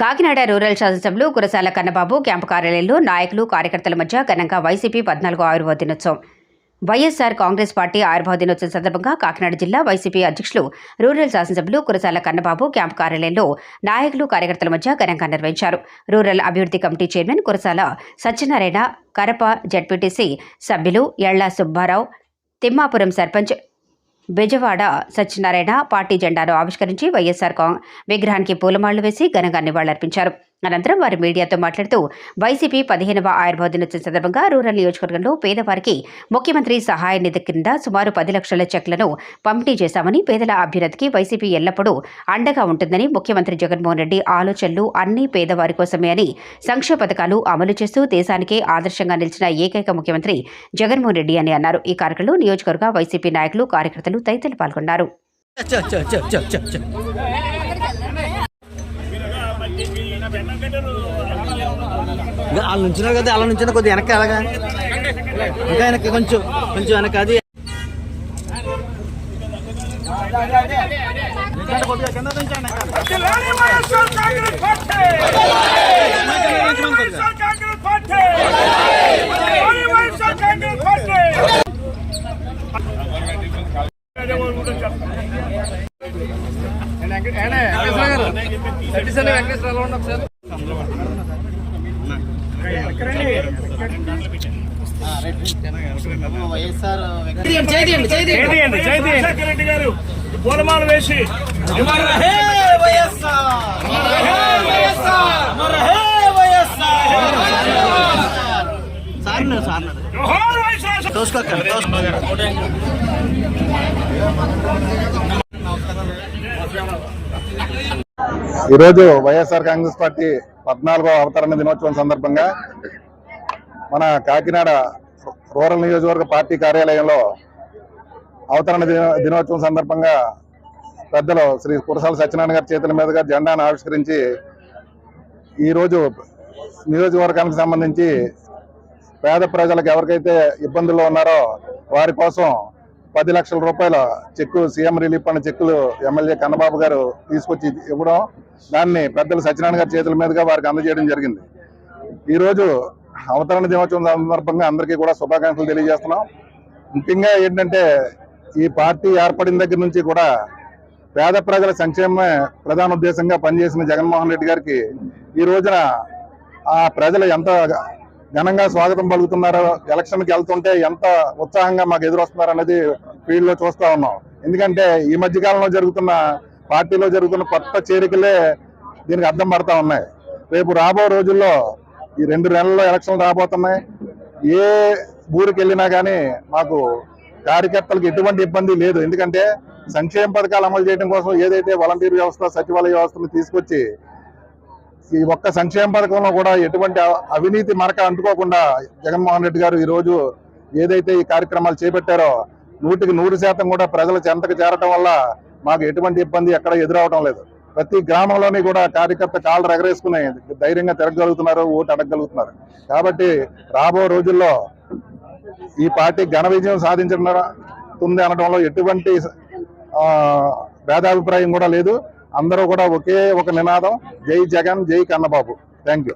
Kakinada rural శాసనసభలో Kurasala Kannababu camp కార్యాలయంలో నాయకులు కార్యకర్తల మధ్య ఘనంగా వైసీపీ పద్నాలుగో ఆయుర్వేద దినోత్సవం. వైఎస్ఆర్ కాంగ్రెస్ పార్టీ ఆయుర్వేద దినోత్సవం సందర్భంగా కాకినాడ జిల్లా వైసీపీ అధ్యక్షులు రూరల్ శాసనసభ్యులు కురసాల కన్నబాబు క్యాంపు కార్యాలయంలో నాయకులు కార్యకర్తల మధ్య ఘనంగా నిర్వహించారు. రూరల్ అభివృద్ధి committee chairman Kurasala Satyanarayana Karapa ZPTC సభ్యులు ఎళ్ళ సుబ్బారావు తిమ్మాపురం సర్పంచ్ బెజవాడ సత్యనారాయణ పార్టీ జెండాను ఆవిష్కరించి వైఎస్ఆర్ కాంగ్ విగ్రహానికి పూలమాళ్ళు వేసి ఘనంగా నివాళులర్పించారు. అనంతరం వారు మీడియాతో మాట్లాడుతూ వైసీపీ పదిహేనవ ఆయుర్వేద దినోత్సవం సందర్భంగా రూరల్ నియోజకవర్గంలో పేదవారికి ముఖ్యమంత్రి సహాయ నిధి కింద సుమారు పది లక్షల చెక్లను పంపిణీ చేశామని పేదల అభ్యున్నతికి వైసీపీ ఎల్లప్పుడూ అండగా ఉంటుందని ముఖ్యమంత్రి జగన్మోహన్ రెడ్డి ఆలోచనలు అన్ని పేదవారి కోసమే అని సంక్షేమ పథకాలు అమలు చేస్తూ దేశానికే ఆదర్శంగా నిలిచిన ఏకైక ముఖ్యమంత్రి జగన్మోహన్ రెడ్డి అని అన్నారు. ఈ కార్యక్రమంలో నియోజకవర్గ వైసీపీ నాయకులు కార్యకర్తలు తదితరులు పాల్గొన్నారు. వాళ్ళు నుంచిన కదా వాళ్ళ నుంచిన కొద్దిగా వెనక్కి అలాగా ఇంకా వెనక్కి కొంచెం కొంచెం వెనక అది. పూలమాల వేసి సార్? సార్ తోసుకో ఈరోజు వైఎస్ఆర్ కాంగ్రెస్ పార్టీ పద్నాలుగో అవతరణ దినోత్సవం సందర్భంగా మన కాకినాడ రూరల్ నియోజకవర్గ పార్టీ కార్యాలయంలో అవతరణ దిన- దినోత్సవం సందర్భంగా పెద్దలు శ్రీ కురసాల సత్యనారాయణ గారి చేతుల మీదుగా జెండాను ఆవిష్కరించి ఈరోజు నియోజకవర్గానికి సంబంధించి పేద ప్రజలకు ఎవరికైతే ఇబ్బందుల్లో ఉన్నారో వారి కోసం పది లక్షల రూపాయల చెక్కు సీఎం రిలీఫ్ ఫండ్ చెక్కులు ఎమ్మెల్యే కన్నబాబు గారు తీసుకొచ్చి ఇవ్వడం దాన్ని పెద్దలు సత్యనారాయణ గారి చేతుల మీదుగా వారికి అందజేయడం జరిగింది. ఈరోజు అవతరణ దినోత్సవం సందర్భంగా అందరికీ కూడా శుభాకాంక్షలు తెలియజేస్తున్నాం. ముఖ్యంగా ఏంటంటే ఈ పార్టీ ఏర్పడిన దగ్గర నుంచి కూడా పేద ప్రజల సంక్షేమమే ప్రధాన ఉద్దేశంగా పనిచేసిన జగన్మోహన్ రెడ్డి గారికి ఈ రోజున ఆ ప్రజలు ఎంత ఘనంగా స్వాగతం పలుకుతున్నారో ఎలక్షన్కి వెళ్తుంటే ఎంత ఉత్సాహంగా మాకు ఎదురొస్తున్నారు అనేది ఫీల్డ్లో చూస్తా ఉన్నాం. ఎందుకంటే ఈ మధ్య కాలంలో జరుగుతున్న పార్టీలో జరుగుతున్న కొత్త చేరికలే దీనికి అర్థం పడతా ఉన్నాయి. రేపు రాబో రోజుల్లో ఈ రెండు నెలల్లో ఎలక్షన్లు రాబోతున్నాయి. ఏ ఊరికి వెళ్ళినా కానీ మాకు కార్యకర్తలకు ఎటువంటి ఇబ్బంది లేదు. ఎందుకంటే సంక్షేమ పథకాలు అమలు చేయడం కోసం ఏదైతే వాలంటీర్ వ్యవస్థ సచివాలయ వ్యవస్థను తీసుకొచ్చి ఈ ఒక్క సంక్షేమ పథకంలో కూడా ఎటువంటి అవినీతి మరక అంటుకోకుండా జగన్మోహన్ రెడ్డి గారు ఈరోజు ఏదైతే ఈ కార్యక్రమాలు చేపట్టారో నూటికి నూరు శాతం కూడా ప్రజల చెంతకు చేరటం వల్ల మాకు ఎటువంటి ఇబ్బంది ఎక్కడ ఎదురవటం లేదు. ప్రతి గ్రామంలోని కూడా కార్యకర్త కాళ్ళు ఎగరేసుకుని ధైర్యంగా తిరగగలుగుతున్నారు ఓటు అడగగలుగుతున్నారు. కాబట్టి రాబో రోజుల్లో ఈ పార్టీ ఘన విజయం సాధించనుంది అనడంలో ఎటువంటి భేదాభిప్రాయం కూడా లేదు. అందరూ కూడా ఒకే ఒక నినాదం జై జగన్ జై కన్నబాబు. Thank you